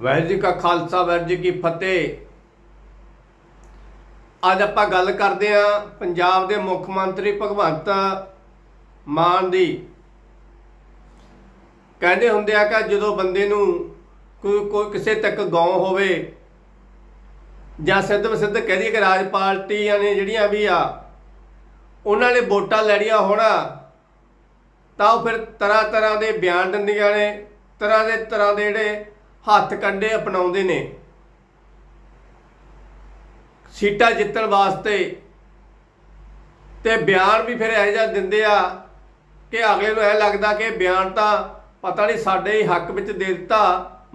ਵਾਹਿਗੁਰੂ ਜੀ ਕਾ ਖਾਲਸਾ ਵਾਹਿਗੁਰੂ ਜੀ ਕੀ ਫਤਿਹ। ਅੱਜ ਆਪਾਂ ਗੱਲ ਕਰਦੇ ਆਂ ਪੰਜਾਬ ਦੇ ਮੁੱਖ ਮੰਤਰੀ ਭਗਵੰਤ ਮਾਨ ਦੀ। ਕਹਿੰਦੇ ਹੁੰਦੇ ਆ ਕਿ ਜਦੋਂ ਬੰਦੇ ਨੂੰ ਕੋਈ ਕੋਈ ਕਿਸੇ ਤੱਕ ਗਾਉ ਹੋਵੇ ਜਾਂ ਸਿੱਧ ਵਸਿੱਧ ਕਹਿ ਦਈਏ ਕਿ ਰਾਜ ਪਾਰਟੀਆਂ ਨੇ ਜਿਹੜੀਆਂ ਵੀ ਆ, ਉਹਨਾਂ ਨੇ ਵੋਟਾਂ ਲੈਣੀਆਂ ਹੋਣਾ, ਤਾਂ ਉਹ ਫਿਰ ਤਰ੍ਹਾਂ ਤਰ੍ਹਾਂ ਦੇ ਬਿਆਨ ਦਿੰਦੀਆਂ ਨੇ, ਤਰ੍ਹਾਂ ਦੇ ਤਰ੍ਹਾਂ ਦੇ ਜਿਹੜੇ ਹੱਥ ਕੰਡੇ ਅਪਣਾਉਂਦੇ ਨੇ। ਸੀਟਾਂ ਜਿੱਤਣ ਵਾਸਤੇ ਤੇ ਬਿਆਨ ਵੀ ਫਿਰ ਇਹੋ ਜਿਹਾ ਦਿੰਦੇ ਆ ਕਿ ਅਗਲੇ ਨੂੰ ਇਹ ਲੱਗਦਾ ਕਿ ਬਿਆਨ ਤਾਂ ਪਤਾ ਨਹੀਂ ਸਾਡੇ ਹੀ ਹੱਕ ਵਿੱਚ ਦੇ ਦਿੱਤਾ,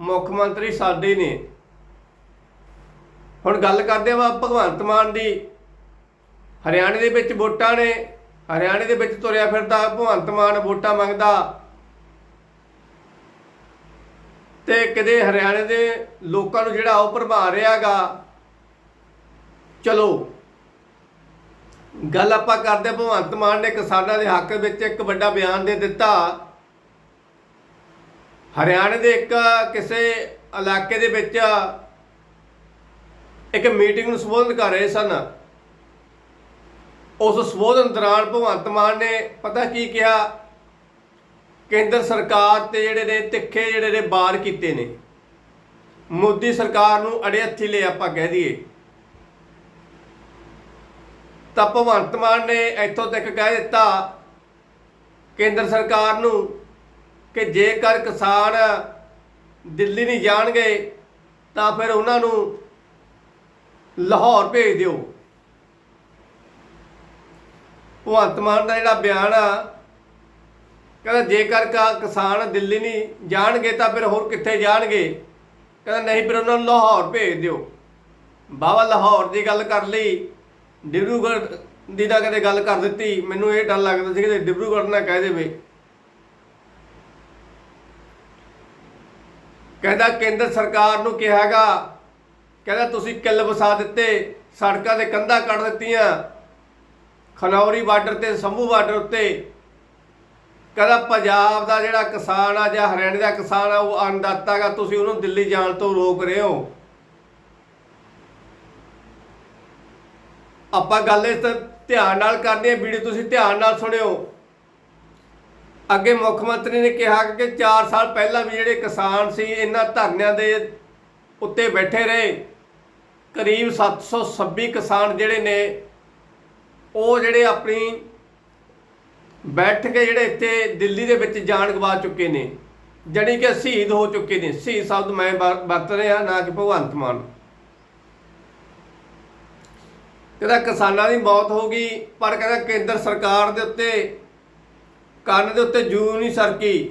ਮੁੱਖ ਮੰਤਰੀ ਸਾਡੇ ਨੇ। ਹੁਣ ਗੱਲ ਕਰਦੇ ਆ ਭਗਵੰਤ ਮਾਨ ਦੀ। ਹਰਿਆਣੇ ਦੇ ਵਿੱਚ ਵੋਟਾਂ ਨੇ, ਹਰਿਆਣੇ ਦੇ ਵਿੱਚ ਤੁਰਿਆ ਫਿਰਦਾ ਭਗਵੰਤ ਮਾਨ ਵੋਟਾਂ ਮੰਗਦਾ। ਤੇ ਕਿਤੇ ਹਰਿਆਣੇ ਦੇ ਲੋਕਾਂ ਨੂੰ ਜਿਹੜਾ ਉਹ ਪ੍ਰਭਾਵ ਰਿਹਾਗਾ, ਚਲੋ। ਗੱਲ ਆਪਾਂ ਕਰਦੇ ਹਾਂ, ਭਗਵੰਤ ਮਾਨ ਨੇ ਕਿਸਾਨਾਂ ਦੇ ਹੱਕ ਵਿੱਚ ਇੱਕ ਵੱਡਾ ਬਿਆਨ ਦੇ ਦਿੱਤਾ। ਹਰਿਆਣੇ ਦੇ ਇੱਕ ਕਿਸੇ ਇਲਾਕੇ ਦੇ ਵਿੱਚ ਇੱਕ ਮੀਟਿੰਗ ਨੂੰ ਸੰਬੋਧਨ ਕਰ ਰਹੇ ਸਨ। ਉਸ ਸੰਬੋਧਨ ਦੌਰਾਨ ਭਗਵੰਤ ਮਾਨ ਨੇ ਪਤਾ ਕੀ ਕਿਹਾ? ਕੇਂਦਰ ਸਰਕਾਰ ਤੇ ਜਿਹੜੇ ਨੇ ਤਿੱਖੇ ਜਿਹੜੇ ਨੇ ਬਾਰ ਕੀਤੇ ਨੇ। ਮੋਦੀ ਸਰਕਾਰ ਨੂੰ ਅੜੇ ਹੱਥੀ ਲੈ ਆਪਾਂ ਕਹਿ ਦਈਏ। ਤਾਂ ਭਗਵੰਤ ਮਾਨ ਨੇ ਇੱਥੋਂ ਤੱਕ ਕਹਿ ਦਿੱਤਾ ਕੇਂਦਰ ਸਰਕਾਰ ਨੂੰ ਕਿ ਜੇਕਰ ਕਿਸਾਨ ਦਿੱਲੀ ਨਹੀਂ ਜਾਣਗੇ ਤਾਂ ਫਿਰ ਉਹਨਾਂ ਨੂੰ ਲਾਹੌਰ ਭੇਜ ਦਿਓ। ਭਗਵੰਤ ਮਾਨ ਦਾ ਜਿਹੜਾ ਬਿਆਨ ਆ ਕਹਿੰਦਾ ਜੇਕਰ ਕਾ ਕਿਸਾਨ ਦਿੱਲੀ ਨਹੀਂ ਜਾਣਗੇ ਤਾਂ ਫਿਰ ਹੋਰ ਕਿੱਥੇ ਜਾਣਗੇ? ਕਹਿੰਦਾ ਨਹੀਂ ਫਿਰ ਉਹਨਾਂ ਨੂੰ ਲਾਹੌਰ ਭੇਜ ਦਿਓ। ਬਾਬਾ ਲਾਹੌਰ ਦੀ ਗੱਲ ਕਰ ਲਈ। ਡਿਬਰੂਗੜ੍ਹ ਦੀ ਤਾਂ ਕਦੇ ਗੱਲ ਕਰ ਦਿੱਤੀ। ਮੈਨੂੰ ਇਹ ਡਰ ਲੱਗਦਾ ਸੀ ਕਿ ਡਿਬਰੂਗੜ੍ਹ ਨਾ ਕਹਿ ਦੇਵੇ। ਕਹਿੰਦਾ ਕੇਂਦਰ ਸਰਕਾਰ ਨੂੰ ਕਿਹਾਗਾ ਕਹਿੰਦਾ ਤੁਸੀਂ ਕਿੱਲ ਵਸਾ ਦਿੱਤੇ, ਸੜਕਾਂ ਦੇ ਕੰਧਾਂ ਕੱਢ ਦਿੱਤੀਆਂ। ਖਨੌਰੀ ਬਾਰਡਰ ਤੇ, ਸੰਭੂ ਬਾਰਡਰ ਉੱਤੇ ਕਹਿੰਦਾ ਪੰਜਾਬ ਦਾ ਜਿਹੜਾ ਕਿਸਾਨ ਆ ਜਾਂ ਹਰਿਆਣੇ ਦਾ ਕਿਸਾਨ ਆ, ਉਹ ਅੰਨਦਾਤਾਗਾ ਤੁਸੀਂ ਉਹਨੂੰ ਦਿੱਲੀ ਜਾਣ ਤੋਂ ਰੋਕ ਰਹੇ ਹੋ। ਆਪਾਂ ਗੱਲ ਇਸ ਧਿਆਨ ਨਾਲ ਕਰਦੇ ਆ ਵੀਡੀਓ ਤੁਸੀਂ ਧਿਆਨ ਨਾਲ ਸੁਣਿਓ। ਅੱਗੇ ਮੁੱਖ ਮੰਤਰੀ ਨੇ ਕਿਹਾ ਕਿ 4 ਸਾਲ ਪਹਿਲਾਂ ਵੀ ਜਿਹੜੇ ਕਿਸਾਨ ਸੀ, ਇਹਨਾਂ ਧਰਨਿਆਂ ਦੇ ਉੱਤੇ ਬੈਠੇ ਰਹੇ। ਕਰੀਬ 726 ਕਿਸਾਨ ਜਿਹੜੇ ਨੇ, ਉਹ ਜਿਹੜੇ ਆਪਣੀ ਬੈਠ ਕੇ ਜਿਹੜੇ ਇੱਥੇ ਦਿੱਲੀ ਦੇ ਵਿੱਚ ਜਾਨ ਗਵਾ ਚੁੱਕੇ ਨੇ, ਜਣੀ ਕਿ ਸ਼ਹੀਦ ਹੋ ਚੁੱਕੇ ਨੇ, ਸ਼ਹੀਦ ਸ਼ਬਦ ਮੈਂ ਵਰ- ਵਰਤ ਰਿਹਾ, ਨਾ ਕਿ ਭਗਵੰਤ ਮਾਨ ਕਹਿੰਦਾ ਕਿਸਾਨਾਂ ਦੀ ਮੌਤ ਹੋ ਗਈ, ਪਰ ਕਹਿੰਦਾ ਕੇਂਦਰ ਸਰਕਾਰ ਦੇ ਉੱਤੇ, ਕੰਨ ਦੇ ਉੱਤੇ ਜੂ ਨਹੀਂ ਸਰਕੀ।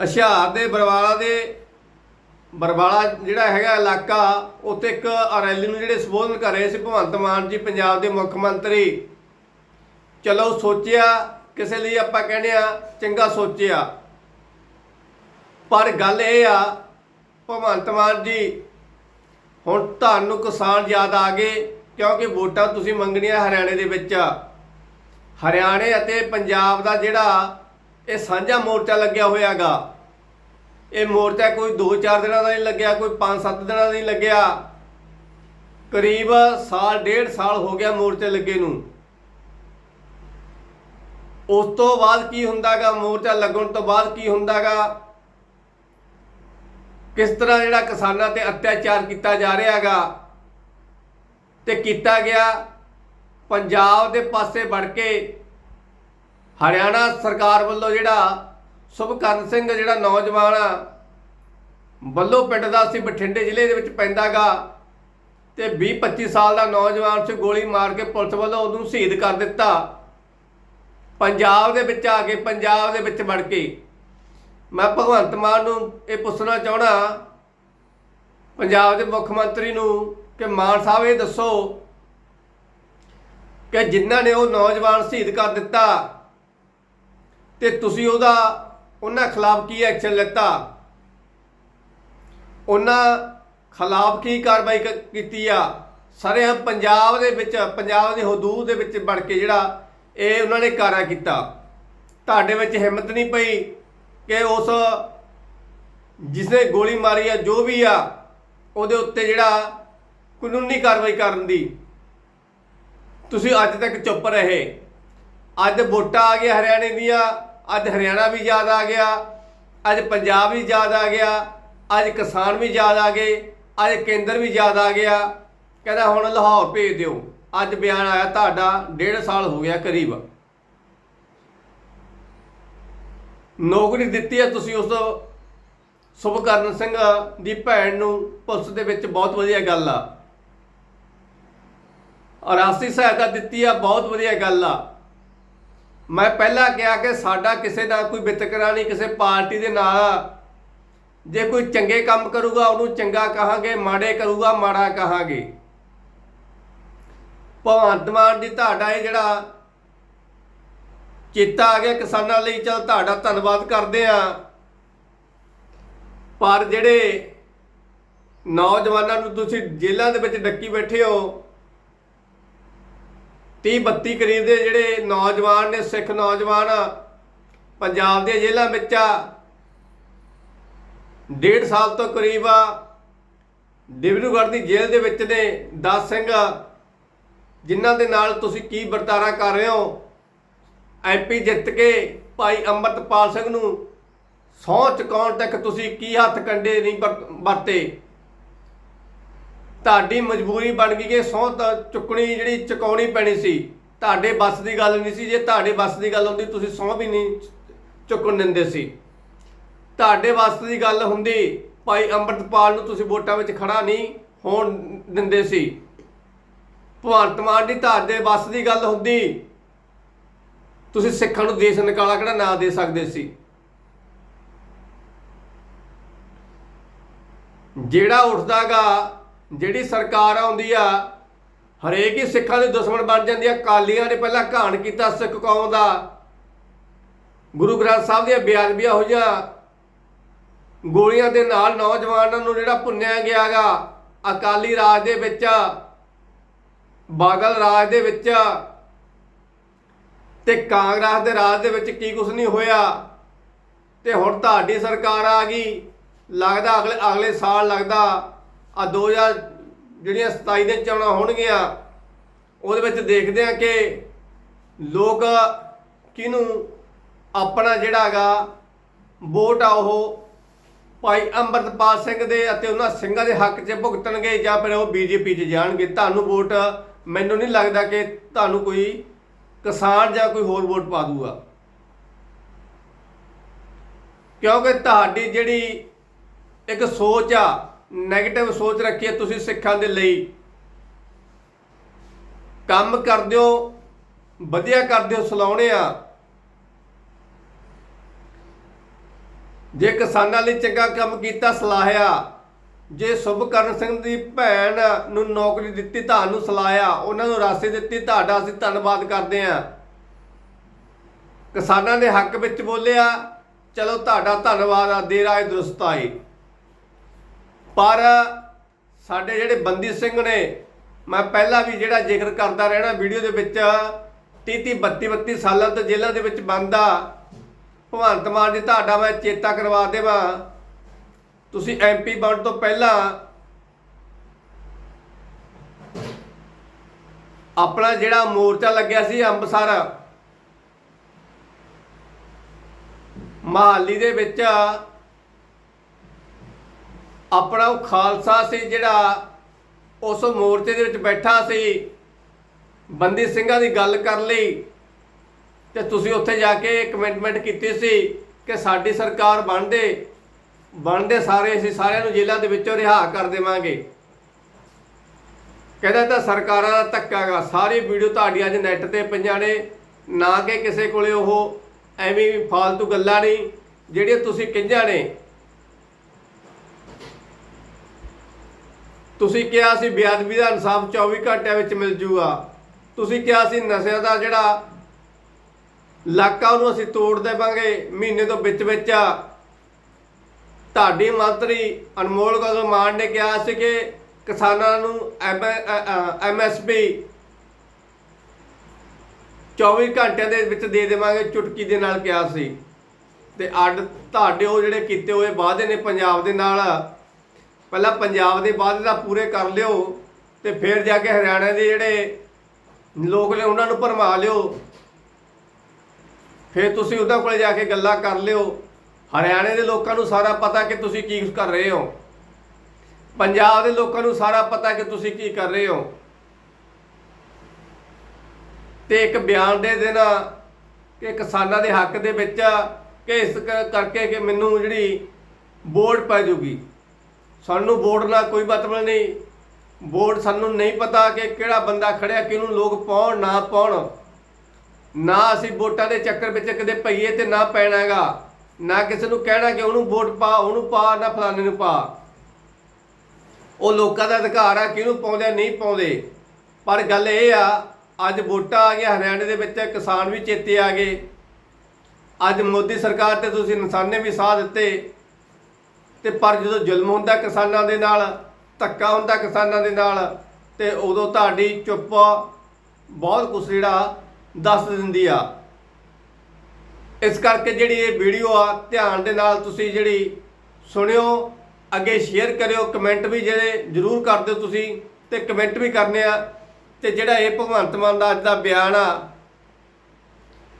ਹੁਸ਼ਿਆਰ ਦੇ ਬਰਵਾਲਾ ਦੇ, ਬਰਵਾਲਾ ਜਿਹੜਾ ਹੈਗਾ ਇਲਾਕਾ, ਉੱਥੇ ਇੱਕ ਰੈਲੀ ਨੂੰ ਜਿਹੜੇ ਸੰਬੋਧਨ ਕਰ ਰਹੇ ਸੀ ਭਗਵੰਤ ਮਾਨ ਜੀ, ਪੰਜਾਬ ਦੇ ਮੁੱਖ ਮੰਤਰੀ ਚਲੋ ਸੋਚਿਆ, ਕਿਸੇ ਲਈ ਆਪਾਂ ਕਹਿੰਦੇ ਆ, ਚੰਗਾ ਸੋਚਿਆ। ਪਰ ਗੱਲ ਇਹ ਆ, ਭਗਵੰਤ ਮਾਨ ਜੀ, ਹੁਣ ਤੁਹਾਨੂੰ ਕਿਸਾਨ ਯਾਦ ਆ ਗਏ, ਕਿਉਂਕਿ ਵੋਟਾਂ ਤੁਸੀਂ ਮੰਗਣੀਆਂ ਹਰਿਆਣੇ ਦੇ ਵਿੱਚ ਹਰਿਆਣੇ ਅਤੇ ਪੰਜਾਬ ਦਾ ਜਿਹੜਾ ਇਹ ਸਾਂਝਾ ਮੋਰਚਾ ਲੱਗਿਆ ਹੋਇਆਗਾ, ਇਹ ਮੋਰਚਾ ਕੋਈ 2-4 ਦਿਨਾਂ ਦਾ ਨਹੀਂ ਲੱਗਿਆ, ਕੋਈ 5-7 ਦਿਨਾਂ ਦਾ ਨਹੀਂ ਲੱਗਿਆ। ਕਰੀਬ ਸਾਲ, ਡੇਢ ਸਾਲ ਹੋ ਗਿਆ ਮੋਰਚੇ ਲੱਗੇ ਨੂੰ। ਉਸ ਤੋਂ ਬਾਅਦ ਕੀ ਹੁੰਦਾਗਾ? ਮੋਰਚਾ ਲੱਗਣ ਤੋਂ ਬਾਅਦ ਕੀ ਹੁੰਦਾਗਾ? ਕਿਸ ਤਰ੍ਹਾਂ ਜਿਹੜਾ ਕਿਸਾਨਾਂ ਤੇ ਅਤਿਆਚਾਰ ਕੀਤਾ ਜਾ ਰਿਹਾਗਾ ਤੇ ਕੀਤਾ ਗਿਆ? ਪੰਜਾਬ ਦੇ ਪਾਸੇ ਵੜ ਕੇ ਹਰਿਆਣਾ ਸਰਕਾਰ ਵੱਲੋਂ ਜਿਹੜਾ ਸੁਭਕਰਨ ਸਿੰਘ ਜਿਹੜਾ ਨੌਜਵਾਨ ਆ ਵੱਲੋਂ ਪਿੰਡ ਦਾ ਸੀ, ਬਠਿੰਡੇ ਜ਼ਿਲ੍ਹੇ ਦੇ ਵਿੱਚ ਪੈਂਦਾਗਾ ਤੇ 20 25 ਸਾਲ ਦਾ ਨੌਜਵਾਨ ਸੀ, ਗੋਲੀ ਮਾਰ ਕੇ ਪੁਲਿਸ ਵੱਲੋਂ ਉਹਨੂੰ ਸ਼ਹੀਦ ਕਰ ਦਿੱਤਾ। ਪੰਜਾਬ ਦੇ ਵਿੱਚ ਆ ਕੇ, ਪੰਜਾਬ ਦੇ ਵਿੱਚ ਵੜ ਕੇ। ਮੈਂ ਭਗਵੰਤ ਮਾਨ ਨੂੰ ਇਹ ਪੁੱਛਣਾ ਚਾਹਣਾ ਪੰਜਾਬ ਦੇ ਮੁੱਖ ਮੰਤਰੀ ਨੂੰ ਕਿ ਮਾਨ ਸਾਹਿਬ ਇਹ ਦੱਸੋ ਕਿ ਜਿਨ੍ਹਾਂ ਨੇ ਉਹ ਨੌਜਵਾਨ ਸ਼ਹੀਦ ਕਰ ਦਿੱਤਾ ਤੇ ਤੁਸੀਂ ਉਹਦਾ, ਉਹਨਾਂ ਖਿਲਾਫ ਕੀ ਐਕਸ਼ਨ ਲਿੱਤਾ? ਉਹਨਾਂ ਖਿਲਾਫ ਕੀ ਕਾਰਵਾਈ ਕੀਤੀ ਆ? ਸਾਰੇ ਪੰਜਾਬ ਦੇ ਵਿੱਚ, ਪੰਜਾਬ ਦੀ ਹਦੂਦ ਦੇ ਵਿੱਚ ਵੜ ਕੇ ਜਿਹੜਾ ਇਹ ਉਹਨਾਂ ਨੇ ਕਾਰਾ ਕੀਤਾ। ਤੁਹਾਡੇ ਵਿੱਚ ਹਿੰਮਤ ਨਹੀਂ ਪਈ ਕਿ ਉਸ ਜਿਸਨੇ ਗੋਲੀ ਮਾਰੀ ਆ, ਜੋ ਵੀ ਆ, ਉਹਦੇ ਉੱਤੇ ਜਿਹੜਾ ਕਾਨੂੰਨੀ ਕਾਰਵਾਈ ਕਰਨ ਦੀ। ਤੁਸੀਂ ਅੱਜ ਤੱਕ ਚੁੱਪ ਰਹੇ। ਅੱਜ ਵੋਟਾਂ ਆ ਗਿਆ ਹਰਿਆਣੇ ਦੀਆਂ, ਅੱਜ ਹਰਿਆਣਾ ਵੀ ਯਾਦ ਆ ਗਿਆ, ਅੱਜ ਪੰਜਾਬ ਵੀ ਯਾਦ ਆ ਗਿਆ, ਅੱਜ ਕਿਸਾਨ ਵੀ ਯਾਦ ਆ ਗਏ, ਅੱਜ ਕੇਂਦਰ ਵੀ ਯਾਦ ਆ ਗਿਆ। ਕਹਿੰਦਾ ਹੁਣ ਲਾਹੌਰ ਭੇਜ ਦਿਓ। ਅੱਜ ਬਿਆਨ ਆਇਆ ਤੁਹਾਡਾ, ਡੇਢ ਸਾਲ ਹੋ ਗਿਆ ਕਰੀਬ। ਨੌਕਰੀ ਦਿੱਤੀ ਹੈ ਤੁਸੀਂ ਉਸ ਸੁਭਕਰਨ ਸਿੰਘ ਦੀ ਭੈਣ ਨੂੰ ਪੁਲਿਸ ਦੇ ਵਿੱਚ ਬਹੁਤ ਵਧੀਆ ਗੱਲ ਆ। ਔਰ ਸਹਾਇਤਾ ਦਿੱਤੀ ਆ, ਬਹੁਤ ਵਧੀਆ ਗੱਲ ਆ। ਮੈਂ ਪਹਿਲਾਂ ਕਿਹਾ ਕਿ ਸਾਡਾ ਕਿਸੇ ਦਾ ਕੋਈ ਵਿਤਕਰਾ ਨਹੀਂ, ਕਿਸੇ ਪਾਰਟੀ ਦੇ ਨਾਲ। ਜੇ ਕੋਈ ਚੰਗੇ ਕੰਮ ਕਰੂਗਾ, ਉਹਨੂੰ ਚੰਗਾ ਕਹਾਂਗੇ, ਮਾੜੇ ਕਰੂਗਾ, ਮਾੜਾ ਕਹਾਂਗੇ। ਭਗਵੰਤ ਮਾਨ ਦੀ ਤੁਹਾਡਾ ਇਹ ਜਿਹੜਾ ਚੇਤਾ ਆ ਗਿਆ ਕਿਸਾਨਾਂ ਲਈ, ਚਲ ਤੁਹਾਡਾ ਧੰਨਵਾਦ ਕਰਦੇ ਆ ਪਰ ਜਿਹੜੇ ਨੌਜਵਾਨਾਂ ਨੂੰ ਤੁਸੀਂ ਜੇਲ੍ਹਾਂ ਦੇ ਵਿੱਚ ਡੱਕੀ ਬੈਠੇ ਹੋ 30 32 ਕਰੀਬ ਦੇ ਜਿਹੜੇ ਨੌਜਵਾਨ ਨੇ, ਸਿੱਖ ਨੌਜਵਾਨ ਪੰਜਾਬ ਦੀਆਂ ਜੇਲ੍ਹਾਂ ਵਿੱਚ ਆ, ਡੇਢ ਸਾਲ ਤੋਂ ਕਰੀਬ ਆ, ਡਿਬਰੂਗੜ੍ਹ ਦੀ ਜੇਲ੍ਹ ਦੇ ਵਿੱਚ ਨੇ 10 ਸਿੰਘ। ਜਿਨ੍ਹਾਂ ਦੇ ਨਾਲ ਤੁਸੀਂ ਕੀ ਵਰਤਾਰਾ ਕਰ ਰਹੇ ਹੋ? ਐਮਪੀ ਜਿੱਤ ਕੇ ਭਾਈ ਅੰਮ੍ਰਿਤਪਾਲ ਸਿੰਘ ਨੂੰ ਸਹੁੰ ਚੁਕਾਉਣ ਤੱਕ ਤੁਸੀਂ ਕੀ ਹੱਥ ਕੰਡੇ ਨਹੀਂ ਵਰ- ਵਰਤੇ? ਤੁਹਾਡੀ ਮਜਬੂਰੀ ਬਣ ਗਈ ਕਿ ਸਹੁੰ ਤਾਂ ਚੁੱਕਣੀ ਜਿਹੜੀ ਚੁਕਾਉਣੀ ਪੈਣੀ ਸੀ। ਤੁਹਾਡੇ ਵੱਸ ਦੀ ਗੱਲ ਨਹੀਂ ਸੀ, ਜੇ ਤੁਹਾਡੇ ਵੱਸ ਦੀ ਗੱਲ ਹੁੰਦੀ, ਤੁਸੀਂ ਸਹੁੰ ਵੀ ਨਹੀਂ ਚੁੱਕਣ ਦਿੰਦੇ ਸੀ। ਤੁਹਾਡੇ ਵੱਸ ਦੀ ਗੱਲ ਹੁੰਦੀ, ਭਾਈ ਅੰਮ੍ਰਿਤਪਾਲ ਨੂੰ ਤੁਸੀਂ ਵੋਟਾਂ ਵਿੱਚ ਖੜਾ ਨਹੀਂ ਹੋਣ ਦਿੰਦੇ ਸੀ। ਭਗਵੰਤ ਮਾਨ ਦੀ ਧਾਰ ਦੇ ਵੱਸ ਦੀ ਗੱਲ ਹੁੰਦੀ। ਤੁਸੀਂ ਸਿੱਖਾਂ ਨੂੰ ਦੇਸ਼ ਨਿਕਾਲਾ ਕਿਹੜਾ ਨਾ ਦੇ ਸਕਦੇ ਸੀ? ਜਿਹੜਾ ਉੱਠਦਾਗਾ, ਜਿਹੜੀ ਸਰਕਾਰ ਆਉਂਦੀ ਆ, ਹਰੇਕ ਹੀ ਸਿੱਖਾਂ ਦੇ ਦੁਸ਼ਮਣ ਬਣ ਜਾਂਦੀ ਆ ਕਾਲੀਆਂ ਨੇ ਪਹਿਲਾਂ ਘਾਣ ਕੀਤਾ ਸਿੱਖ ਕੌਮ ਦਾ। ਗੁਰੂ ਗ੍ਰੰਥ ਸਾਹਿਬ ਦੀਆਂ ਬੇਅਦਬੀਆਂ ਹੋਈਆਂ। ਗੋਲੀਆਂ ਦੇ ਨਾਲ ਨੌਜਵਾਨਾਂ ਨੂੰ ਜਿਹੜਾ ਭੁੰਨਿਆ ਗਿਆਗਾ, ਅਕਾਲੀ ਰਾਜ ਦੇ ਵਿੱਚ ਬਾਗਲ ਰਾਜ ਦੇ ਵਿੱਚ ਤੇ ਕਾਂਗਰਸ ਦੇ ਰਾਜ ਦੇ ਵਿੱਚ ਕੀ ਕੁਝ ਨਹੀਂ ਹੋਇਆ। ਤੇ ਹੁਣ ਤੁਹਾਡੀ ਸਰਕਾਰ ਆ ਗਈ। ਲੱਗਦਾ ਅਗਲੇ ਅਗਲੇ ਸਾਲ ਲੱਗਦਾ ਆ 2000 ਜਿਹੜੀਆਂ 27 ਦੇ ਚੋਣਾਂ ਹੋਣਗੀਆਂ, ਉਹਦੇ ਵਿੱਚ ਦੇਖਦੇ ਆ ਕਿ ਲੋਕ ਕਿਹਨੂੰ ਆਪਣਾ ਜਿਹੜਾ ਹੈਗਾ ਵੋਟ ਆ ਉਹ ਭਾਈ ਅੰਮ੍ਰਿਤਪਾਲ ਸਿੰਘ ਦੇ ਅਤੇ ਉਹਨਾਂ ਸਿੰਘਾਂ ਦੇ ਹੱਕ 'ਚ ਭੁਗਤਣਗੇ ਜਾਂ ਫਿਰ ਉਹ ਬੀਜੇਪੀ 'ਚ ਜਾਣਗੇ। ਤੁਹਾਨੂੰ ਵੋਟ ਮੈਨੂੰ ਨਹੀਂ ਲੱਗਦਾ ਕਿ ਤੁਹਾਨੂੰ ਕੋਈ ਕਿਸਾਨ ਜਾਂ ਕੋਈ ਹੋਰ ਵੋਟ ਪਾ ਦੂਗਾ। ਕਿਉਂਕਿ ਤੁਹਾਡੀ ਜਿਹੜੀ ਇੱਕ ਸੋਚ ਆ 네ਗੇਟਿਵ ਸੋਚ ਰੱਖੀ ਹੈ ਤੁਸੀਂ ਸਿੱਖਾਂ ਦੇ ਲਈ। ਕੰਮ ਕਰਦੇ ਹੋ, ਵਧੀਆ ਕਰਦੇ ਹੋ, ਸਲਾਉਣੇ ਆ। ਜੇ ਕਿਸਾਨਾਂ ਲਈ ਚੰਗਾ ਕੰਮ ਕੀਤਾ, ਸਲਾਹਿਆ ਜੇ ਸੁਭਕਰਨ ਸਿੰਘ ਦੀ ਭੈਣ ਨੂੰ ਨੌਕਰੀ ਦਿੱਤੀ, ਤੁਹਾਨੂੰ ਸਲਾਹਿਆ ਉਹਨਾਂ ਨੂੰ ਰਾਸ਼ੀ ਦਿੱਤੀ, ਤੁਹਾਡਾ ਅਸੀਂ ਧੰਨਵਾਦ ਕਰਦੇ ਹਾਂ। ਕਿਸਾਨਾਂ ਦੇ ਹੱਕ ਵਿੱਚ ਬੋਲਿਆ, ਚਲੋ ਤੁਹਾਡਾ ਧੰਨਵਾਦ ਆ, ਦੇਰ ਆਏ ਦਰੁਸਤ ਆਏ। ਪਰ ਸਾਡੇ ਜਿਹੜੇ ਬੰਦੀ ਸਿੰਘ ਨੇ, ਮੈਂ ਪਹਿਲਾਂ ਵੀ ਜਿਹੜਾ ਜ਼ਿਕਰ ਕਰਦਾ ਰਹਿਣਾ ਵੀਡੀਓ ਦੇ ਵਿੱਚ 30 30 32 32 ਸਾਲਾਂ ਤੋਂ ਜੇਲ੍ਹਾਂ ਦੇ ਵਿੱਚ ਬੰਦ ਆ ਭਗਵੰਤ ਮਾਨ ਜੀ, ਤੁਹਾਡਾ ਮੈਂ ਚੇਤਾ ਕਰਵਾ ਦੇਵਾਂ। ਤੁਸੀਂ ਐਮਪੀ ਬਣਨ ਤੋਂ ਪਹਿਲਾਂ ਆਪਣਾ ਜਿਹੜਾ ਮੋਰਚਾ ਲੱਗਿਆ ਸੀ ਅੰਮ੍ਰਿਤਸਰ, ਮਹਾਲੀ ਦੇ ਵਿੱਚ ਆਪਣਾ ਉਹ ਖਾਲਸਾ ਸੀ ਜਿਹੜਾ ਉਸ ਮੋਰਚੇ ਦੇ ਵਿੱਚ ਬੈਠਾ ਸੀ, ਬੰਦੀ ਸਿੰਘਾਂ ਦੀ ਗੱਲ ਕਰ ਲਈ, ਤੇ ਤੁਸੀਂ ਉੱਥੇ ਜਾ ਕੇ ਕਮਿਟਮੈਂਟ ਕੀਤੀ ਸੀ ਕਿ ਸਾਡੀ ਸਰਕਾਰ ਬਣਦੇ ਬਣਦੇ ਸਾਰੇ, ਅਸੀਂ ਸਾਰਿਆਂ ਨੂੰ ਜੇਲ੍ਹਾਂ ਦੇ ਵਿੱਚੋਂ ਰਿਹਾ ਕਰ ਦੇਵਾਂਗੇ। ਕਹਿੰਦਾ ਤਾਂ ਸਰਕਾਰਾਂ ਦਾ ਧੱਕਾਗਾ ਸਾਰੀ ਵੀਡੀਓ ਤੁਹਾਡੀ ਅੱਜ ਨੈੱਟ ਤੇ ਪਈਆਂ ਨੇ। ਨਾ ਕਿ ਕਿਸੇ ਕੋਲੇ ਉਹ ਐਵੇਂ ਫਾਲਤੂ ਗੱਲਾਂ ਨਹੀਂ, ਜਿਹੜੀਆਂ ਤੁਸੀਂ ਕਹਿੰਦੇ ਨੇ। ਤੁਸੀਂ ਕਿਹਾ ਸੀ ਬੇਅਦਬੀ ਦਾ ਇਨਸਾਫ 24 ਘੰਟਿਆਂ ਵਿੱਚ ਮਿਲ ਜੂਗਾ। ਤੁਸੀਂ ਕਿਹਾ ਸੀ ਨਸ਼ਿਆਂ ਦਾ ਜਿਹੜਾ ਇਲਾਕਾ ਉਹਨੂੰ ਅਸੀਂ ਤੋੜ ਦੇਵਾਂਗੇ, ਮਹੀਨੇ ਤੋਂ ਵਿੱਚ ਵਿੱਚ। ਤੁਹਾਡੀ ਮੰਤਰੀ ਅਨਮੋਲ ਗਗਨ ਮਾਨ ਨੇ ਕਿਹਾ ਸੀ ਕਿ ਕਿਸਾਨਾਂ ਨੂੰ ਐਮਐਸਪੀ 24 ਘੰਟਿਆਂ ਦੇ ਵਿੱਚ ਦੇ ਦੇਵਾਂਗੇ, ਚੁਟਕੀ ਦੇ ਨਾਲ ਕਿਹਾ ਸੀ। ਤੇ ਅੱਡ ਤੁਹਾਡੇ ਉਹ ਜਿਹੜੇ ਕੀਤੇ ਹੋਏ ਵਾਅਦੇ ਨੇ ਪੰਜਾਬ ਦੇ ਨਾਲ, ਪਹਿਲਾਂ ਪੰਜਾਬ ਦੇ ਵਾਅਦੇ ਦਾ ਪੂਰੇ ਕਰ ਲਿਓ ਤੇ ਫਿਰ ਜਾ ਕੇ ਹਰਿਆਣਾ ਦੇ ਜਿਹੜੇ ਲੋਕ ਨੇ ਉਹਨਾਂ ਨੂੰ ਭਰਮਾ ਲਿਓ। ਫਿਰ ਤੁਸੀਂ ਉਹਨਾਂ ਕੋਲੇ ਜਾ ਕੇ ਗੱਲਾਂ ਕਰ ਲਿਓ। ਹਰਿਆਣੇ ਦੇ ਲੋਕਾਂ ਨੂੰ ਸਾਰਾ ਪਤਾ ਕਿ ਤੁਸੀਂ ਕੀ ਕਰ ਰਹੇ ਹੋ। ਪੰਜਾਬ ਦੇ ਲੋਕਾਂ ਨੂੰ ਸਾਰਾ ਪਤਾ ਕਿ ਤੁਸੀਂ ਕੀ ਕਰ ਰਹੇ ਹੋ। ਤੇ ਇੱਕ ਬਿਆਨ ਦੇ ਦੇਣਾ ਕਿ ਕਿਸਾਨਾਂ ਦੇ ਹੱਕ ਦੇ ਵਿੱਚ ਕਿ ਇਸ ਕਰਕੇ ਕਿ ਮੈਨੂੰ ਜਿਹੜੀ ਵੋਟ ਪੈ ਜੂਗੀ। ਸਾਨੂੰ ਵੋਟ ਨਾਲ ਕੋਈ ਮਤਲਬ ਨਹੀਂ। ਵੋਟ ਸਾਨੂੰ ਨਹੀਂ ਪਤਾ ਕਿ ਕਿਹੜਾ ਬੰਦਾ ਖੜਿਆ, ਕਿਹਨੂੰ ਲੋਕ ਪਾਉਣ, ਨਾ ਪਾਉਣ। ਨਾ ਅਸੀਂ ਵੋਟਾਂ ਦੇ ਚੱਕਰ ਵਿੱਚ ਕਦੇ ਪਈਏ ਤੇ ਨਾ ਪੈਣਾਗਾ। ਨਾ ਕਿਸੇ ਨੂੰ ਕਹਿਣਾ ਕਿ ਉਹਨੂੰ ਵੋਟ ਪਾ, ਉਹਨੂੰ ਪਾ, ਨਾ ਫਲਾਣੇ ਨੂੰ ਪਾ। ਉਹ ਲੋਕਾਂ ਦਾ ਅਧਿਕਾਰ ਆ, ਕਿਹਨੂੰ ਪਾਉਂਦੇ ਨਹੀਂ ਪਾਉਂਦੇ। ਪਰ ਗੱਲ ਇਹ ਆ, ਅੱਜ ਵੋਟਾਂ ਆ ਗਈਆਂ ਹਰਿਆਣੇ ਦੇ ਵਿੱਚ, ਕਿਸਾਨ ਵੀ ਚੇਤੇ ਆ ਗਏ। ਅੱਜ ਮੋਦੀ ਸਰਕਾਰ ਤੇ ਤੁਸੀਂ ਇਨਸਾਨੇ ਵੀ ਸਾਹ ਦਿੱਤੇ। ਤੇ ਪਰ ਜਦੋਂ ਜ਼ੁਲਮ ਹੁੰਦਾ ਕਿਸਾਨਾਂ ਦੇ ਨਾਲ, ਧੱਕਾ ਹੁੰਦਾ ਕਿਸਾਨਾਂ ਦੇ ਨਾਲ, ਤੇ ਉਦੋਂ ਤੁਹਾਡੀ ਚੁੱਪ ਬਹੁਤ ਕੁਛ ਜਿਹੜਾ ਦੱਸ ਦਿੰਦੀ ਆ। ਇਸ ਕਰਕੇ ਜਿਹੜੀ ਇਹ ਵੀਡੀਓ ਆ, ਧਿਆਨ ਦੇ ਨਾਲ ਤੁਸੀਂ ਜਿਹੜੀ ਸੁਣਿਓ, ਅੱਗੇ ਸ਼ੇਅਰ ਕਰਿਓ ਕਮੈਂਟ ਵੀ ਜਿਹੜੇ ਜ਼ਰੂਰ ਕਰ ਦਿਓ ਤੁਸੀਂ ਤੇ ਕਮੈਂਟ ਵੀ ਕਰਨੇ ਆ। ਤੇ ਜਿਹੜਾ ਇਹ ਭਗਵੰਤ ਮਾਨ ਦਾ ਅੱਜ ਦਾ ਬਿਆਨ ਆ,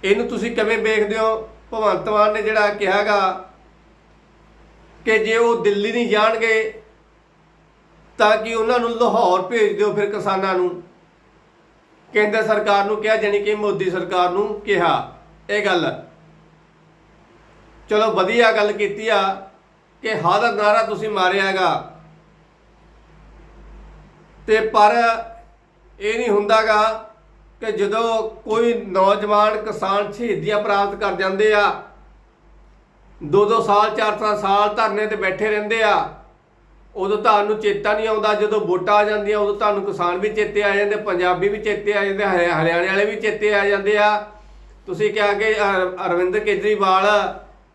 ਇਹਨੂੰ ਤੁਸੀਂ ਕਿਵੇਂ ਵੇਖਦੇ ਹੋ? ਭਗਵੰਤ ਮਾਨ ਨੇ ਜਿਹੜਾ ਕਿਹਾਗਾ ਕਿ ਜੇ ਉਹ ਦਿੱਲੀ ਨਹੀਂ ਜਾਣਗੇ, ਤਾਂ ਕਿ ਉਹਨਾਂ ਨੂੰ ਲਾਹੌਰ ਭੇਜ ਦਿਓ ਫਿਰ ਕਿਸਾਨਾਂ ਨੂੰ। ਕੇਂਦਰ ਸਰਕਾਰ ਨੂੰ ਕਿਹਾ, ਜਾਣੀ ਕਿ ਮੋਦੀ ਸਰਕਾਰ ਨੂੰ ਕਿਹਾ। ਇਹ ਗੱਲ ਚਲੋ ਵਧੀਆ ਗੱਲ ਕੀਤੀ ਆ ਕਿ ਹਾਂ ਦਾ ਨਾਰਾ ਤੁਸੀਂ ਮਾਰਿਆਗਾ ਤੇ ਪਰ ਇਹ ਨਹੀਂ ਹੁੰਦਾਗਾ ਕਿ ਜਦੋਂ ਕੋਈ ਨੌਜਵਾਨ ਕਿਸਾਨ ਸ਼ਹੀਦੀਆਂ ਪ੍ਰਾਪਤ ਕਰ ਜਾਂਦੇ ਆ ਦੋ ਦੋ ਸਾਲ ਚਾਰ ਚਾਰ ਸਾਲ ਧਰਨੇ ਤੇ ਬੈਠੇ ਰਹਿੰਦੇ ਆ, ਉਦੋਂ ਤੁਹਾਨੂੰ ਚੇਤਾ ਨਹੀਂ ਆਉਂਦਾ, ਜਦੋਂ ਵੋਟਾਂ ਆ ਜਾਂਦੀਆਂ, ਉਦੋਂ ਤੁਹਾਨੂੰ ਕਿਸਾਨ ਵੀ ਚੇਤੇ ਆ ਜਾਂਦੇ, ਪੰਜਾਬੀ ਵੀ ਚੇਤੇ ਆ ਜਾਂਦੇ ਹਰਿ- ਹਰਿਆਣੇ ਵਾਲੇ ਵੀ ਚੇਤੇ ਆ ਜਾਂਦੇ ਆ। ਤੁਸੀਂ ਕਿਹਾ ਕਿ ਅਰਵਿੰਦ ਕੇਜਰੀਵਾਲ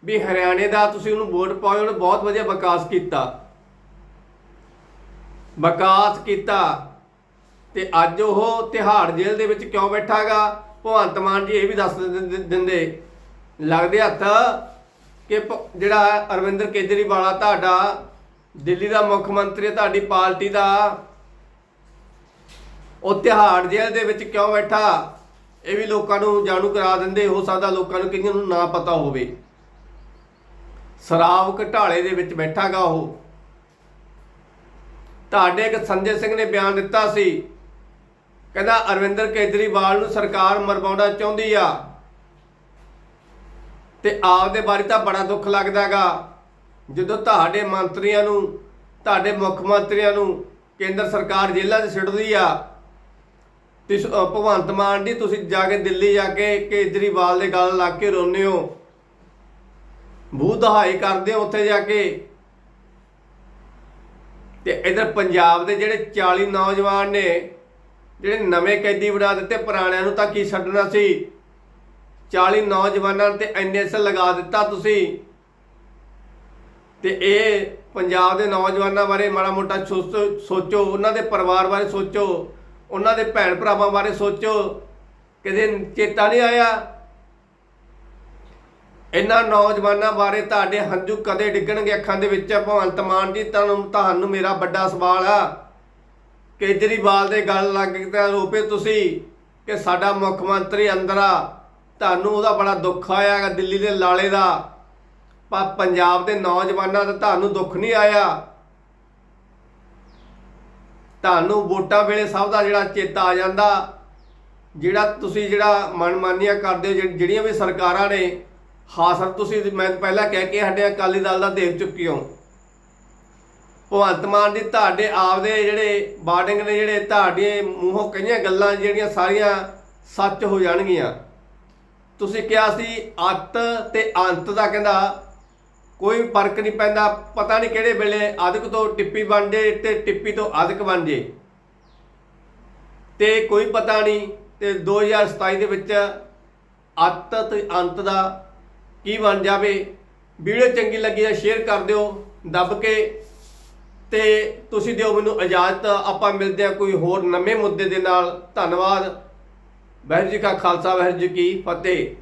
ਵੀ ਹਰਿਆਣੇ ਦਾ ਤੁਸੀਂ ਉਹਨੂੰ ਵੋਟ ਪਾਓ, ਉਹਨੇ ਬਹੁਤ ਵਧੀਆ ਵਿਕਾਸ ਕੀਤਾ। ਵਿਕਾਸ ਕੀਤਾ। ਤੇ ਅੱਜ ਉਹ ਤਿਹਾੜ ਜੇਲ੍ਹ ਦੇ ਵਿੱਚ ਕਿਉਂ ਬੈਠਾਗਾ? ਭਗਵੰਤ ਮਾਨ ਜੀ ਇਹ ਵੀ ਦੱਸ ਦਿੰਦੇ। ਲੱਗਦੇ ਹੱਥ ਕਿ ਪ- ਜਿਹੜਾ ਅਰਵਿੰਦਰ ਕੇਜਰੀਵਾਲ ਆ ਤੁਹਾਡਾ, ਦਿੱਲੀ ਦਾ ਮੁੱਖ ਮੰਤਰੀ ਤੁਹਾਡੀ ਪਾਰਟੀ ਦਾ। ਉਹ ਤਿਹਾੜ ਜੇਲ੍ਹ ਦੇ ਵਿੱਚ ਕਿਉਂ ਬੈਠਾ? ਇਹ ਵੀ ਲੋਕਾਂ ਨੂੰ ਜਾਣੂ ਕਰਾ ਦਿੰਦੇ, ਹੋ ਸਕਦਾ ਲੋਕਾਂ ਨੂੰ ਕਈਆਂ ਨੂੰ ਨਾ ਪਤਾ ਹੋਵੇ। ਸ਼ਰਾਬ ਘਟਾਲੇ ਦੇ ਵਿੱਚ ਬੈਠਾਗਾ ਉਹ। ਤੁਹਾਡੇ ਇੱਕ ਸੰਜੇ ਸਿੰਘ ਨੇ ਬਿਆਨ ਦਿੱਤਾ ਸੀ। ਕਹਿੰਦਾ, ਅਰਵਿੰਦਰ ਕੇਜਰੀਵਾਲ ਨੂੰ ਸਰਕਾਰ ਮਰਵਾਉਣਾ ਚਾਹੁੰਦੀ ਆ। ਤੇ ਆਪਦੇ ਬਾਰੇ ਤਾਂ ਬੜਾ ਦੁੱਖ ਲੱਗਦਾਗਾ। ਜਦੋਂ ਤੁਹਾਡੇ ਮੰਤਰੀਆਂ ਨੂੰ, ਤੁਹਾਡੇ ਮੁੱਖ ਮੰਤਰੀਆਂ ਨੂੰ ਕੇਂਦਰ ਸਰਕਾਰ ਜੇਲ੍ਹਾਂ 'ਚ ਸਿੱਟਦੀ ਆ, ਤਿਸ ਭਗਵੰਤ ਮਾਨ ਜੀ, ਤੁਸੀਂ ਜਾ ਕੇ ਦਿੱਲੀ ਜਾ ਕੇ ਕੇਜਰੀਵਾਲ ਦੇ ਗੱਲ ਲੱਗ ਕੇ ਰੋਨੇ ਹੋ। ਬੂਹ ਦਹਾਈ ਕਰਦੇ ਹੋ ਉੱਥੇ ਜਾ ਕੇ। ਤੇ ਇਧਰ ਪੰਜਾਬ ਦੇ ਜਿਹੜੇ 40 ਨੌਜਵਾਨ ਨੇ, ਜਿਹੜੇ ਨਵੇਂ ਕੈਦੀ ਬਣਾ ਦਿੱਤੇ, ਪੁਰਾਣਿਆਂ ਨੂੰ ਤਾਂ ਕੀ ਛੱਡਣਾ ਸੀ? 40 ਨੌਜਵਾਨਾਂ ਤੇ ਐਨਐਸ ਲਗਾ ਦਿੱਤਾ ਤੁਸੀਂ। ਤੇ ਇਹ ਪੰਜਾਬ ਦੇ ਨੌਜਵਾਨਾਂ ਬਾਰੇ ਮਾੜਾ ਮੋਟਾ ਸੋਚੋ ਸੋਚੋ, ਉਹਨਾਂ ਦੇ ਪਰਿਵਾਰ ਬਾਰੇ ਸੋਚੋ, ਉਹਨਾਂ ਦੇ ਭੈਣ ਭਰਾਵਾਂ ਬਾਰੇ ਸੋਚੋ। ਕਦੇ ਚੇਤਾ ਨਹੀਂ ਆਇਆ? ਇਹਨਾਂ ਨੌਜਵਾਨਾਂ ਬਾਰੇ ਤੁਹਾਡੇ ਹੰਝੂ ਕਦੇ ਡਿੱਗਣਗੇ ਅੱਖਾਂ ਦੇ ਵਿੱਚ? ਭਗਵੰਤ ਮਾਨ ਜੀ, ਤੁਹਾਨੂੰ ਤੁਹਾਨੂੰ ਮੇਰਾ ਵੱਡਾ ਸਵਾਲ ਆ। ਕੇਜਰੀਵਾਲ ਦੇ ਗੱਲ ਲੱਗ ਕੇ ਤਾਂ ਰੋਪੇ ਤੁਸੀਂ ਕਿ ਸਾਡਾ ਮੁੱਖ ਮੰਤਰੀ ਅੰਦਰ ਆ। ਤੁਹਾਨੂੰ ਉਹਦਾ ਬੜਾ ਦੁੱਖ ਆਇਆ ਦਿੱਲੀ ਦੇ ਲਾਲੇ ਦਾ। ਪਰ ਪੰਜਾਬ ਦੇ ਨੌਜਵਾਨਾਂ ਦਾ ਤੁਹਾਨੂੰ ਦੁੱਖ ਨਹੀਂ ਆਇਆ? ਤੁਹਾਨੂੰ ਵੋਟਾਂ ਵੇਲੇ ਸਭ ਦਾ ਜਿਹੜਾ ਚੇਤਾ ਆ ਜਾਂਦਾ। ਜਿਹੜਾ ਤੁਸੀਂ ਜਿਹੜਾ ਮਨਮਾਨੀਆਂ ਕਰਦੇ ਹੋ ਜਿਹੜੀ- ਜਿਹੜੀਆਂ ਵੀ ਸਰਕਾਰਾਂ ਨੇ ਹਾਂ ਸਰ, ਤੁਸੀਂ ਮੈਂ ਪਹਿਲਾਂ ਕਹਿ ਕੇ ਸਾਡੇ ਅਕਾਲੀ ਦਲ ਦਾ ਦੇਖ ਚੁੱਕੀ ਹਾਂ। ਭਗਵੰਤ ਮਾਨ ਦੀ ਤੁਹਾਡੇ ਆਪਦੇ ਜਿਹੜੇ ਬਾਰਡਿੰਗ ਨੇ ਜਿਹੜੇ ਤੁਹਾਡੇ ਮੂੰਹੋਂ ਕਈਆਂ ਗੱਲਾਂ ਜਿਹੜੀਆਂ ਸਾਰੀਆਂ ਸੱਚ ਹੋ ਜਾਣਗੀਆਂ। ਤੁਸੀਂ ਕਿਹਾ ਸੀ ਅੱਤ ਤੇ ਅੰਤ ਦਾ ਕਹਿੰਦਾ ਕੋਈ ਫ਼ਰਕ ਨਹੀਂ ਪੈਂਦਾ, ਪਤਾ ਨਹੀਂ ਕਿਹੜੇ ਵੇਲੇ ਅਦਕ ਤੋਂ ਟਿੱਪੀ ਬਣ ਜੇ ਤੇ ਟਿੱਪੀ ਤੋਂ ਅਧਿਕ ਬਣ ਜੇ। ਤੇ ਕੋਈ ਪਤਾ ਨਹੀਂ ਤੇ 2027 ਦੇ ਵਿੱਚ ਅੱਤ ਤੇ ਅੰਤ ਦਾ ਕੀ ਬਣ ਜਾਵੇ? ਵੀਡੀਓ ਚੰਗੀ ਲੱਗੀ ਤਾਂ ਸ਼ੇਅਰ ਕਰ ਦਿਓ, ਦੱਬ ਕੇ। ਤੇ ਤੁਸੀਂ ਦਿਓ ਮੈਨੂੰ ਇਜਾਜ਼ਤ, ਆਪਾਂ ਮਿਲਦੇ ਹਾਂ ਕੋਈ ਹੋਰ ਨਵੇਂ ਮੁੱਦੇ ਦੇ ਨਾਲ। ਧੰਨਵਾਦ। ਵਾਹਿਗੁਰੂ ਜੀ ਕਾ ਖਾਲਸਾ, ਵਾਹਿਗੁਰੂ ਜੀ ਕੀ ਫਤਿਹ।